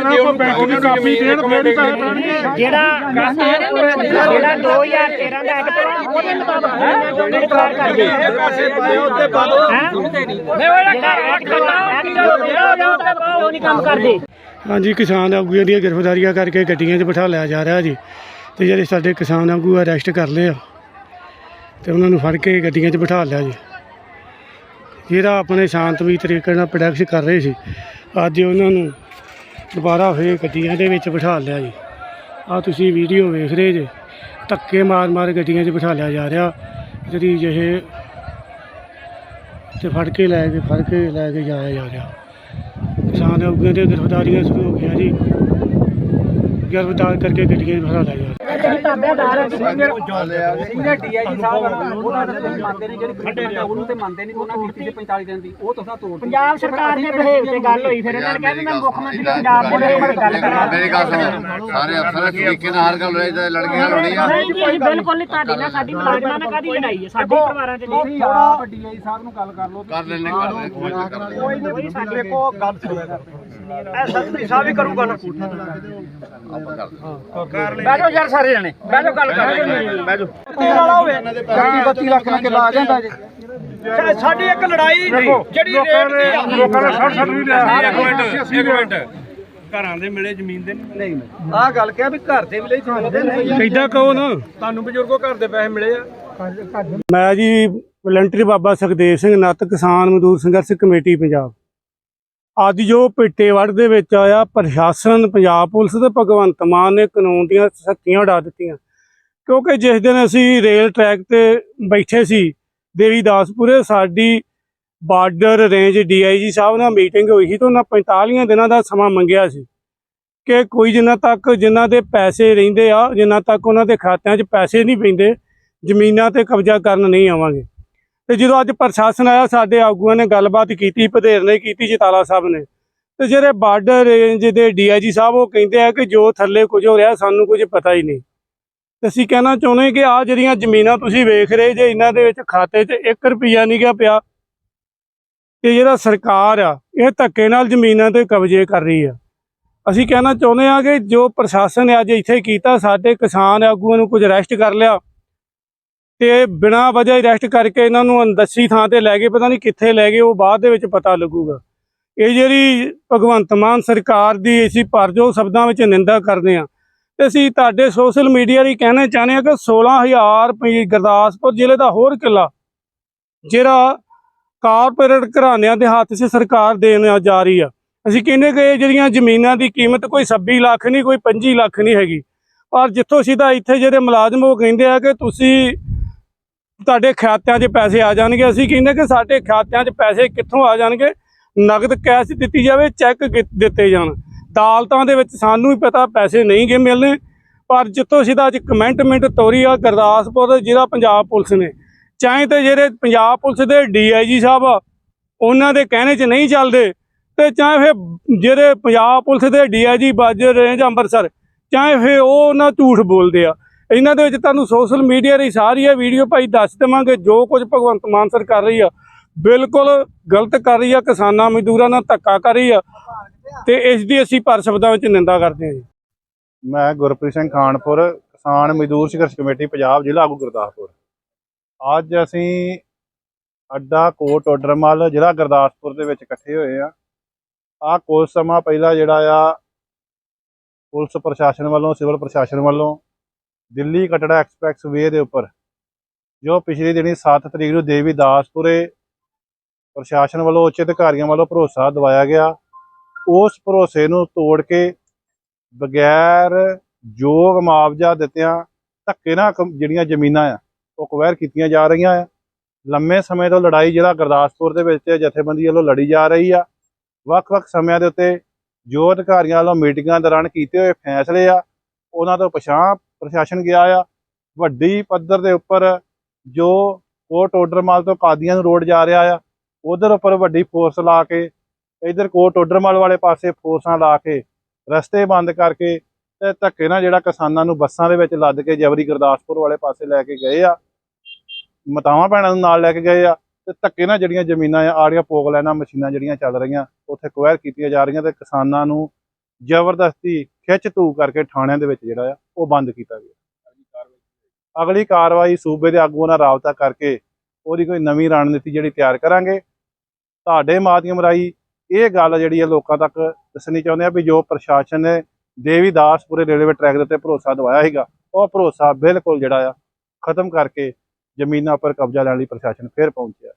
ਇਹਨਾਂ ਕੋਲ ਬੈਂਕ ਦੀ ਕਾਪੀ ਦੇਣ ਫੇਰ ਹੀ ਪੈਸੇ ਪੈਣਗੇ ਜਿਹੜਾ ਜਿਹੜਾ 2013 ਦਾ ਐਕਟ ਵਾ ਉਹਦੇ ਮੁਤਾਬਕ ਇਨਕੁਆਇਰ ਕਰਦੇ ਪੈਸੇ ਪਾਏ ਉੱਤੇ ਬੰਦ ਜਿਹੜਾ ਐਕਟ ਵਾ ਐਕਟ ਉਹ ਨਹੀਂ ਕੰਮ ਕਰਦੇ। ਹਾਂਜੀ ਕਿਸਾਨ ਆਗੂਆਂ ਦੀਆਂ ਗ੍ਰਿਫਤਾਰੀਆਂ ਕਰਕੇ ਗੱਡੀਆਂ 'ਚ ਬਿਠਾ ਲਿਆ ਜਾ ਰਿਹਾ ਜੀ। ਤੇ ਜਿਹੜੇ ਸਾਡੇ ਕਿਸਾਨ ਆਗੂ ਅਰੈਸਟ ਕਰ ਲਏ ਆ ਤੇ ਉਹਨਾਂ ਨੂੰ ਫੜ ਕੇ ਗੱਡੀਆਂ 'ਚ ਬਿਠਾ ਲਿਆ ਜੀ। ਜਿਹੜਾ ਆਪਣੇ ਸ਼ਾਂਤਮਈ ਤਰੀਕੇ ਨਾਲ ਪ੍ਰੋਡਕਸ਼ਨ ਕਰ ਰਹੇ ਸੀ ਅੱਜ ਉਹਨਾਂ ਨੂੰ ਦੁਬਾਰਾ ਫੇਰ ਗੱਡੀਆਂ ਦੇ ਵਿੱਚ ਬਿਠਾ ਲਿਆ ਜੀ। ਆ ਤੁਸੀਂ ਵੀਡੀਓ ਵੇਖ ਰਹੇ ਜੇ। ਧੱਕੇ ਮਾਰ ਮਾਰ ਗੱਡੀਆਂ 'ਚ ਬਿਠਾ ਲਿਆ ਜਾ ਰਿਹਾ। ਜਿਹੜੀ ਜਿਹੇ ਤੇ ਫੜ ਕੇ ਲੈ ਕੇ ਫੜ ਕੇ ਲੈ ਕੇ ਜਾਇਆ ਜਾ ਰਿਹਾ। ਕਿਸਾਨ ਆਗੂਆਂ ਦੀਆਂ ਗ੍ਰਿਫਤਾਰੀਆਂ ਸ਼ੁਰੂ ਹੋ ਗਈਆਂ ਜੀ। ਗ੍ਰਿਫਤਾਰ ਕਰਕੇ ਗੱਡੀਆਂ 'ਚ ਬਿਠਾ ਲਿਆ। ਜਾ ਰਿਹਾ ਸੀਨੀਅਰ ਡੀਆਈਜੀ ਸਾਹਿਬ। ਉਹਨਾਂ ਦੇ ਤੁਸੀਂ ਮੰਨਦੇ ਨਹੀਂ ਜਿਹੜੀ ਖੰਡੇ ਉਹਨੂੰ ਤੇ ਮੰਨਦੇ ਨਹੀਂ ਉਹਨਾਂ ਕੀਤੀ ਸੀ 45 ਦਿਨ ਦੀ। ਉਹ ਤੁਸੀਂ ਤੋੜ ਪੰਜਾਬ ਸਰਕਾਰ ਦੇ ਬਿਹੇਵ ਤੇ ਗੱਲ ਹੋਈ ਫਿਰ ਇਹਨਾਂ ਨੇ ਕਿਹਾ ਵੀ ਮੈਂ ਮੁੱਖ ਮੰਤਰੀ ਪੰਜਾਬ ਦੇ ਬਿਹੇਵ ਤੇ ਗੱਲ ਕਰਾਂ ਮੇਰੀ ਗੱਲ ਸੁਣੋ। ਸਾਰੇ ਅਫਸਰ ਤਰੀਕੇ ਨਾਲ ਹਰ ਗੱਲ ਹੋਈ ਤੇ ਲੜਕੀਆਂ ਲੋੜੀਆਂ। ਨਹੀਂ ਜੀ ਅਸੀਂ ਬਿਲਕੁਲ ਨਹੀਂ ਤੁਹਾਡੀ ਨਾਲ ਸਾਡੀ ਮੁਲਾਜ਼ਮਾਂ ਨਾਲ ਕਾਦੀ ਲੜਾਈ ਹੈ? ਸਾਡੇ ਪਰਿਵਾਰਾਂ 'ਚ ਨਹੀਂ। ਡੀਆਈਜੀ ਸਾਹਿਬ ਨੂੰ ਗੱਲ ਕਰ ਲਓ ਕਰ ਲੈਣੇ ਕਰ ਲੈਣੇ ਕੋਈ ਨਾ ਸਾਡੇ ਕੋ ਗੱਲ ਸੁਣਿਆ ਆਪਾਂ ਕਰ ਲੈਣੇ ਬੈਠੋ ਯਾਰ ਸਾਰੇ ਜਣੇ। ਬੈਠੋ ਗੱਲ ਕਰ ਬੈਠੋ ਵਾਲਾ ਹੋਵੇ। 32 ਲੱਖ ਨਾਲ ਕਿਲਾ ਆ ਜਾਂਦਾ ਜੀ। ਸਾਡੀ ਇੱਕ ਲੜਾਈ ਜਿਹੜੀ ਰੇਟ ਦੀ ਆ। ਲੋਕਾਂ ਨੇ 60 60 ਵੀ ਲਿਆ। ਇੱਕ ਮਿੰਟ ਇੱਕ ਮਿੰਟ। ਘਰਾਂ ਦੇ ਮਿਲੇ ਜ਼ਮੀਨ ਦੇ ਨਹੀਂ ਨਹੀਂ। ਆਹ ਗੱਲ ਕਿਹਾ ਵੀ ਘਰ ਦੇ ਵੀ ਲਈ ਚਾਹੁੰਦੇ ਨਹੀਂ ਇਦਾਂ ਕਹੋ ਨਾ। ਤੁਹਾਨੂੰ ਬਜ਼ੁਰਗੋ ਘਰ ਦੇ ਪੈਸੇ ਮਿਲੇ ਆ। ਮੈਂ ਜੀ ਵਲੰਟਰੀ ਬਾਬਾ ਸੁਖਦੇਵ ਸਿੰਘ ਨੱਤ ਕਿਸਾਨ ਮਜ਼ਦੂਰ ਸੰਘਰਸ਼ ਕਮੇਟੀ ਪੰਜਾਬ। ਅੱਜ ਜੋ ਪਿੱਟੇਵੜ ਦੇ ਵਿੱਚ ਆਇਆ ਪ੍ਰਸ਼ਾਸਨ, ਪੰਜਾਬ ਪੁਲਿਸ ਤੇ ਭਗਵੰਤ ਮਾਨ ਨੇ ਕਾਨੂੰਨ ਦੀਆਂ ਸਖਤੀਆਂ ਉਡਾ ਦਿੱਤੀਆਂ। ਕਿਉਂਕਿ ਜਿਸ ਦਿਨ ਅਸੀਂ ਰੇਲ ਟਰੈਕ ਤੇ ਬੈਠੇ ਸੀ, ਦੇਵੀਦਾਸਪੁਰੇ ਸਾਡੀ ਬਾਰਡਰ ਰੇਂਜ ਡੀਆਈਜੀ ਸਾਹਿਬ ਨਾਲ ਮੀਟਿੰਗ ਹੋਈ ਸੀ ਤਾਂ ਉਹਨਾਂ 45 ਦਿਨਾਂ ਦਾ ਸਮਾਂ ਮੰਗਿਆ ਸੀ ਕਿ ਕੋਈ ਜਿੰਨਾ ਤੱਕ ਜਿਨ੍ਹਾਂ ਦੇ ਪੈਸੇ ਰਹਿੰਦੇ ਆ, ਜਿੰਨਾ ਤੱਕ ਉਹਨਾਂ ਦੇ ਖਾਤਿਆਂ 'ਚ ਪੈਸੇ ਨਹੀਂ ਪੈਂਦੇ, ਜ਼ਮੀਨਾਂ ਤੇ ਕਬਜ਼ਾ ਕਰਨ ਨਹੀਂ ਆਵਾਂਗੇ। ਤੇ ਜਦੋਂ ਅੱਜ ਪ੍ਰਸ਼ਾਸਨ ਆਇਆ, ਸਾਡੇ ਆਗੂਆਂ ਨੇ ਗੱਲਬਾਤ ਕੀਤੀ ਭਦੇਰ ਨੇ ਕੀਤੀ ਚਿਤਾਲਾ ਸਾਹਿਬ ਨੇ। ਤੇ ਜਿਹੜੇ ਬਾਰਡਰ ਰੇਂਜ ਦੇ ਡੀਆਈਜੀ ਸਾਹਿਬ, ਉਹ ਕਹਿੰਦੇ ਆ ਕਿ ਜੋ ਥੱਲੇ ਕੁਝ ਹੋ ਰਿਹਾ, ਸਾਨੂੰ ਕੁਝ ਪਤਾ ਹੀ ਨਹੀਂ। ਅਸੀਂ ਕਹਿਣਾ ਚਾਹੁੰਦੇ ਕਿ ਆ ਜਿਹੜੀਆਂ ਜ਼ਮੀਨਾਂ ਤੁਸੀਂ ਵੇਖ ਰਹੇ ਜੇ, ਇਹਨਾਂ ਦੇ ਵਿੱਚ ਖਾਤੇ 'ਚ 1 ਰੁਪਿਆ ਨਹੀਂ ਗਿਆ ਪਿਆ। ਤੇ ਜਿਹੜਾ ਸਰਕਾਰ ਆ, ਇਹ ਧੱਕੇ ਨਾਲ ਜ਼ਮੀਨਾਂ ਤੇ ਕਬਜ਼ੇ ਕਰ ਰਹੀ ਆ। ਅਸੀਂ ਕਹਿਣਾ ਚਾਹੁੰਦੇ ਆ ਕਿ ਜੋ ਪ੍ਰਸ਼ਾਸਨ ਨੇ ਅੱਜ ਇੱਥੇ ਕੀਤਾ, ਸਾਡੇ ਕਿਸਾਨ ਆਗੂਆਂ ਨੂੰ ਕੁਝ ਰੈਸਟ ਕਰ ਲਿਆ। ਤੇ ਬਿਨਾਂ ਵਜ੍ਹਾ ਅਰੈਸਟ ਕਰਕੇ ਇਹਨਾਂ ਨੂੰ ਅੰਦਸੀ ਥਾਂ ਤੇ ਲੈ ਗਏ, ਪਤਾ ਨਹੀਂ ਕਿੱਥੇ ਲੈ ਗਏ, ਉਹ ਬਾਅਦ ਦੇ ਵਿੱਚ ਪਤਾ ਲੱਗੂਗਾ। ਇਹ ਜਿਹੜੀ ਭਗਵੰਤ ਮਾਨ ਸਰਕਾਰ ਦੀ ਅਸੀਂ ਪਰਜੋ ਸ਼ਬਦਾਂ ਵਿੱਚ ਨਿੰਦਾ ਕਰਦੇ ਆ ਤੇ ਅਸੀਂ ਤੁਹਾਡੇ ਸੋਸ਼ਲ ਮੀਡੀਆ ਲਈ ਕਹਿਣਾ ਚਾਹੁੰਦੇ ਆ ਕਿ 16000 ਰੁਪਏ ਗੁਰਦਾਸਪੁਰ ਜ਼ਿਲ੍ਹੇ ਦਾ ਹੋਰ ਕਿੱਲਾ ਜਿਹੜਾ ਕਾਰਪੋਰੇਟ ਘਰਾਣਿਆਂ ਦੇ ਹੱਥ 'ਚ ਸਰਕਾਰ ਦੇਣ ਜਾ ਰਹੀ ਆ। ਅਸੀਂ ਕਹਿੰਦੇ ਕਿ ਇਹ ਜਿਹੜੀਆਂ ਜ਼ਮੀਨਾਂ ਦੀ ਕੀਮਤ ਕੋਈ 26 ਲੱਖ ਨਹੀਂ, ਕੋਈ 25 ਲੱਖ ਨਹੀਂ ਹੈਗੀ। ਪਰ ਜਿੱਥੋਂ ਸਿੱਧਾ ਇੱਥੇ ਜਿਹੜੇ ਮੁਲਾਜ਼ਮ ਉਹ ਕਹਿੰਦੇ ਆ ਕਿ ਤੁਸੀਂ ਤੁਹਾਡੇ ਖਾਤਿਆਂ 'ਚ ਪੈਸੇ ਆ ਜਾਣਗੇ। ਅਸੀਂ ਕਹਿੰਦੇ ਕਿ ਸਾਡੇ ਖਾਤਿਆਂ 'ਚ ਪੈਸੇ ਕਿੱਥੋਂ ਆ ਜਾਣਗੇ? ਨਗਦ ਕੈਸ਼ ਦਿੱਤੀ ਜਾਵੇ, ਚੈੱਕ ਕਿ- ਦਿੱਤੇ ਜਾਣ। ਅਦਾਲਤਾਂ ਦੇ ਵਿੱਚ ਸਾਨੂੰ ਵੀ ਪਤਾ ਪੈਸੇ ਨਹੀਂ ਗਏ ਮਿਲਨੇ ਪਰ ਜਿੱਥੋਂ ਸਿੱਧਾ ਅੱਜ ਕਮੈਂਟਮੈਂਟ ਤੋਰੀ ਆ ਗੁਰਦਾਸਪੁਰ, ਜ਼ਿਲ੍ਹਾ ਪੰਜਾਬ ਪੁਲਿਸ ਨੇ। ਚਾਹੇ ਤੇ ਜਿਹੜੇ ਪੰਜਾਬ ਪੁਲਿਸ ਦੇ ਡੀਆਈਜੀ ਸਾਹਿਬ ਆ, ਉਹਨਾਂ ਦੇ ਕਹਿਣੇ 'ਚ ਨਹੀਂ ਚੱਲਦੇ। ਤੇ ਚਾਹੇ ਫਿਰ ਜਿਹੜੇ ਪੰਜਾਬ ਪੁਲਿਸ ਦੇ ਡੀਆਈਜੀ ਬਾਜਰ ਰੇਂਜ ਅੰਮ੍ਰਿਤਸਰ, ਚਾਹੇ ਫਿਰ ਉਹ ਉਹਨਾਂ ਝੂਠ ਬੋਲਦੇ ਆ। ਇਹਨਾਂ ਦੇ ਵਿੱਚ ਤੁਹਾਨੂੰ ਸੋਸ਼ਲ ਮੀਡੀਆ ਦੀ ਸਾਰੀ ਇਹ ਵੀਡੀਓ ਭਾਈ ਦੱਸ ਦੇਵਾਂਗੇ, ਜੋ ਕੁਝ ਭਗਵੰਤ ਮਾਨ ਸਰ ਕਰ ਰਹੀ ਆ, ਬਿਲਕੁਲ ਗਲਤ ਕਰ ਰਹੀ ਆ, ਕਿਸਾਨਾਂ ਮਜ਼ਦੂਰਾਂ ਨਾਲ ਧੱਕਾ ਕਰ ਰਹੀ ਆ, ਤੇ ਇਸ ਦੀ ਅਸੀਂ ਪਰ ਸ਼ਬਦਾਂ ਵਿੱਚ ਨਿੰਦਾ ਕਰਦੇ ਹਾਂ ਜੀ। ਮੈਂ ਗੁਰਪ੍ਰੀਤ ਸਿੰਘ ਖਾਨਪੁਰ, ਕਿਸਾਨ ਮਜ਼ਦੂਰ ਸੰਘਰਸ਼ ਕਮੇਟੀ, ਪੰਜਾਬ ਜ਼ਿਲ੍ਹਾ ਆਗੂ ਗੁਰਦਾਸਪੁਰ। ਅੱਜ ਅਸੀਂ ਅੱਡਾ ਕੋਟ ਓਡਰਮਲ ਜ਼ਿਲ੍ਹਾ ਗੁਰਦਾਸਪੁਰ ਦੇ ਵਿੱਚ ਇਕੱਠੇ ਹੋਏ ਆ। ਆ ਕੁਝ ਸਮਾਂ ਪਹਿਲਾਂ ਜਿਹੜਾ ਆ, ਪੁਲਿਸ ਪ੍ਰਸ਼ਾਸਨ ਵੱਲੋਂ, ਸਿਵਲ ਪ੍ਰਸ਼ਾਸਨ ਵੱਲੋਂ ਦਿੱਲੀ ਕਟੜਾ ਐਕਸਪ੍ਰੈਸ ਵੇ ਦੇ ਉੱਪਰ, ਜੋ ਪਿਛਲੀ ਦਿਨੀ 7 ਤਰੀਕ ਨੂੰ ਦੇਵੀਦਾਸਪੁਰੇ ਪ੍ਰਸ਼ਾਸਨ ਵੱਲੋਂ ਉੱਚ ਅਧਿਕਾਰੀਆਂ ਵੱਲੋਂ ਭਰੋਸਾ ਦਿਵਾਇਆ ਗਿਆ, ਉਸ ਭਰੋਸੇ ਨੂੰ ਤੋੜ ਕੇ ਬਗੈਰ ਯੋਗ ਮੁਆਵਜ਼ਾ ਦਿੱਤਿਆਂ ਧੱਕੇ ਨਾਲ ਕਮ- ਜਿਹੜੀਆਂ ਜ਼ਮੀਨਾਂ ਆ, ਉਹ ਕਵੈਰ ਕੀਤੀਆਂ ਜਾ ਰਹੀਆਂ ਆ। ਲੰਮੇ ਸਮੇਂ ਤੋਂ ਲੜਾਈ ਜਿਹੜਾ ਗੁਰਦਾਸਪੁਰ ਦੇ ਵਿੱਚ ਜਥੇਬੰਦੀ ਵੱਲੋਂ ਲੜੀ ਜਾ ਰਹੀ ਆ। ਵੱਖ-ਵੱਖ ਸਮਿਆਂ ਦੇ ਉੱਤੇ ਜੋ ਅਧਿਕਾਰੀਆਂ ਵੱਲੋਂ ਮੀਟਿੰਗਾਂ ਦੌਰਾਨ ਕੀਤੇ ਹੋਏ ਫੈਸਲੇ ਆ, ਉਹਨਾਂ ਤੋਂ ਪਛਾਣ ਪ੍ਰਸ਼ਾਸਨ ਗਿਆ ਆ, ਵੱਡੀ ਪੱਧਰ ਦੇ ਉੱਪਰ ਜੋ ਕੋਟ ਆਰਡਰਮਾਲ ਤੋਂ ਕਾਦੀਆਂ ਨੂੰ ਰੋਡ ਜਾ ਰਿਹਾ ਆ, ਉਧਰ ਉੱਪਰ ਵੱਡੀ ਫੋਰਸ ਲਾ ਕੇ, ਇਧਰ ਕੋਟ ਆਰਡਰਮਾਲ ਵਾਲੇ ਪਾਸੇ ਫੋਰਸਾਂ ਲਾ ਕੇ, ਰਸਤੇ ਬੰਦ ਕਰਕੇ ਤੇ ਧੱਕੇ ਨਾਲ ਜਿਹੜਾ ਕਿਸਾਨਾਂ ਨੂੰ ਬੱਸਾਂ ਦੇ ਵਿੱਚ ਲੱਦ ਕੇ ਜਬਰੀ ਗੁਰਦਾਸਪੁਰ ਵਾਲੇ ਪਾਸੇ ਲੈ ਕੇ ਗਏ ਆ, ਮਤਾਵਾਂ ਭੈਣਾਂ ਨੂੰ ਨਾਲ ਲੈ ਕੇ ਗਏ ਆ ਤੇ ਧੱਕੇ ਨਾਲ ਜਿਹੜੀਆਂ ਜ਼ਮੀਨਾਂ ਆ, ਆੜੀਆਂ ਪੋਗ ਲੈਣਾ ਮਸ਼ੀਨਾਂ ਜਿਹੜੀਆਂ ਚੱਲ ਰਹੀਆਂ, ਉੱਥੇ ਕੁਐਰ ਕੀਤੀਆਂ ਜਾ ਰਹੀਆਂ ਤੇ ਕਿਸਾਨਾਂ ਨੂੰ ਜ਼ਬਰਦਸਤੀ ਖਿੱਚ ਧੂ ਕਰਕੇ ਥਾਣਿਆਂ ਦੇ ਵਿੱਚ ਜਿਹੜਾ ਆ, ਉਹ ਬੰਦ ਕੀਤਾ ਗਿਆ। ਅਗਲੀ ਕਾਰਵਾਈ ਸੂਬੇ ਦੇ ਆਗੂਆਂ ਨਾਲ ਰਾਬਤਾ ਕਰਕੇ ਉਹਦੀ ਕੋਈ ਨਵੀਂ ਰਣਨੀਤੀ ਜਿਹੜੀ ਤਿਆਰ ਕਰਾਂਗੇ। ਤੁਹਾਡੇ ਮਾਧਿਅਮ ਰਾਹੀਂ ਇਹ ਗੱਲ ਜਿਹੜੀ ਹੈ ਲੋਕਾਂ ਤੱਕ ਦੱਸਣੀ ਚਾਹੁੰਦੇ ਆ ਵੀ ਜੋ ਪ੍ਰਸ਼ਾਸਨ ਨੇ ਦੇਵੀਦਾਸਪੁਰੇ ਰੇਲਵੇ ਟਰੈਕ ਦੇ ਉੱਤੇ ਭਰੋਸਾ ਦਵਾਇਆ ਸੀਗਾ, ਉਹ ਭਰੋਸਾ ਬਿਲਕੁਲ ਜਿਹੜਾ ਆ ਖਤਮ ਕਰਕੇ ਜ਼ਮੀਨਾਂ ਉੱਪਰ ਕਬਜ਼ਾ ਲੈਣ ਲਈ ਪ੍ਰਸ਼ਾਸਨ ਫਿਰ ਪਹੁੰਚਿਆ।